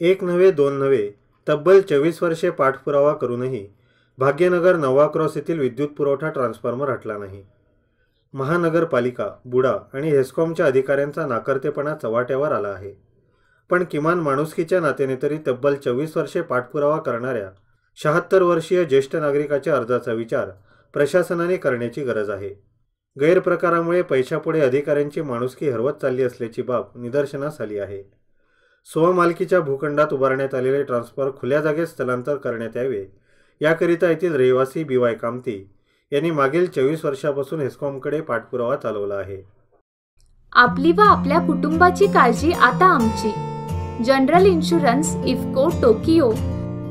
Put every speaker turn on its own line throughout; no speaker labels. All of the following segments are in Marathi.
एक नव्हे दोन नव्हे तब्बल चोवीस वर्षे पाठपुरावा करूनही भाग्यनगर नवा क्रॉस येथील विद्युत पुरवठा ट्रान्सफॉर्मर हटला नाही. महानगरपालिका बुडा आणि हेस्कॉमच्या अधिकाऱ्यांचा नाकर्तेपणा चव्हाट्यावर आला आहे. पण किमान माणुसकीच्या नात्याने तरी तब्बल चोवीस वर्षे पाठपुरावा करणाऱ्या शहात्तर वर्षीय ज्येष्ठ नागरिकाच्या अर्जाचा विचार प्रशासनाने करण्याची गरज आहे. गैरप्रकारामुळे पैशापुढे अधिकाऱ्यांची माणुसकी हरवत चालली असल्याची बाब निदर्शनास आली आहे. स्वमालकीच्या भूखंडात उभारण्यात आलेले ट्रान्सफॉर खुल्या जागेत स्थलांतर करण्यात यावे. याकरिता येथील रहिवासी बी वाय कामती यांनी मागील चोवीस वर्षापासून हेस्कॉमकडे पाठपुरावा चालवला आहे.
आपली व आपल्या कुटुंबाची काळजी आता आमची. General insurance IFFCO Tokio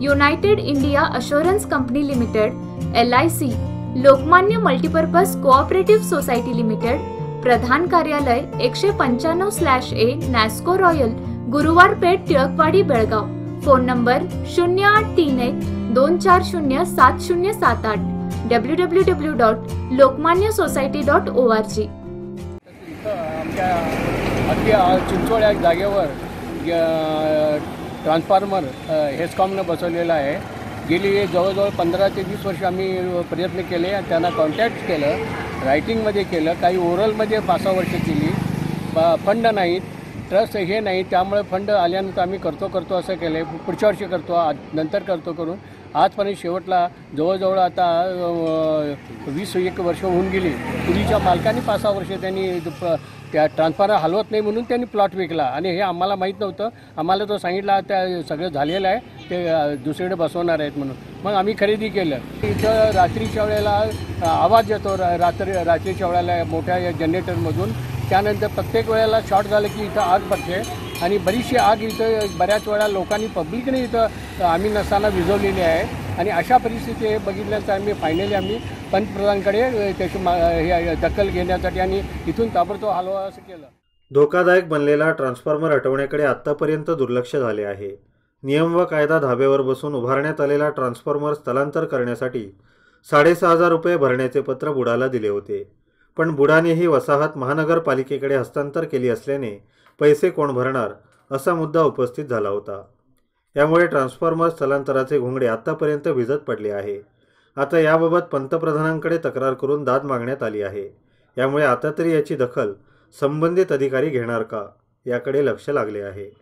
United India assurance company limited L I C Lokmanya multipurpose cooperative society limited प्रधान कार्यालय एकशे पंच्याण्णव slash A नॅस्को royal Guruwar Peth Tilakwadi Belgaum. Phone number शून्य आठ तीन एक दोन चार शून्य सात शून्य सात आठ. W W W dot Lokmanya society dot O R G
आमच्या चिंचवड या जागेवर ट्रान्सफॉर्मर हेस्कॉमनं बसवलेलं आहे. गेली जवळजवळ पंधरा ते वीस वर्ष आम्ही प्रयत्न केले आणि त्यांना कॉन्टॅक्ट केलं रायटिंगमध्ये केलं काही ओरलमध्ये पाच सहा वर्ष केली. ब- फंड नाहीत. ट्रस्ट हे नाही त्यामुळे फंड आल्यानंतर आम्ही करतो करतो असं केलं आहे पुढच्या वर्षी करतो आ- नंतर करतो करून. आजपर्यंत शेवटला जवळजवळ आता वीस एक वर्ष होऊन गेली. पूर्वीच्या मालकाने पाच सहा वर्ष त्यांनी प- त्या ट्रान्सफॉर्मर हलवत नाही म्हणून त्यांनी प्लॉट विकला. आणि हे आम्हाला माहीत नव्हतं. आम्हाला तो सांगितला त्या सगळं झालेलं आहे ते दुसरीकडे बसवणार आहेत म्हणून. मग आम्ही खरेदी केलं. इथं रात्रीच्या वेळेला आवाज येतो रात्री रात्रीच्या वेळेला मोठ्या या जनरेटरमधून त्यानंतर प्रत्येक वेळेला शॉर्ट झालं की इथं आग पडते. आणि बरीचशी आग इथं बऱ्याच वेळा लोकांनी पब्लिकने इथं आम्ही नसताना विझवलेली आहे. आणि अशा परिस्थिती हे बघितल्याचं आम्ही फायनली आम्ही पंतप्रधानकडे त्याची मा हे दखल घेण्यासाठी आणि इथून ताबडतोब हलवा असं केलं.
धोकादायक बनलेला ट्रान्सफॉर्मर हटवण्याकडे आत्तापर्यंत दुर्लक्ष झाले आहे. नियम व कायदा धाब्यावर बसून उभारण्यात आलेला ट्रान्सफॉर्मर स्थलांतर करण्यासाठी साडेसहा हजार रुपये भरण्याचे पत्र बुडाला दिले होते. पण बुडाने ही वसाहत महानगरपालिकेकडे हस्तांतर केली असल्याने पैसे कोण भरणार असा मुद्दा उपस्थित झाला होता. यामुळे ट्रान्सफॉर्मर स्थलांतराचे घोंगडे आत्तापर्यंत भिजत पडले आहे. आता याबाबत पंतप्रधानांकडे तक्रार करून दाद मागण्यात आली आहे. यामुळे आता तरी याची दखल संबंधित अधिकारी घेणार का याकडे लक्ष लागले आहे.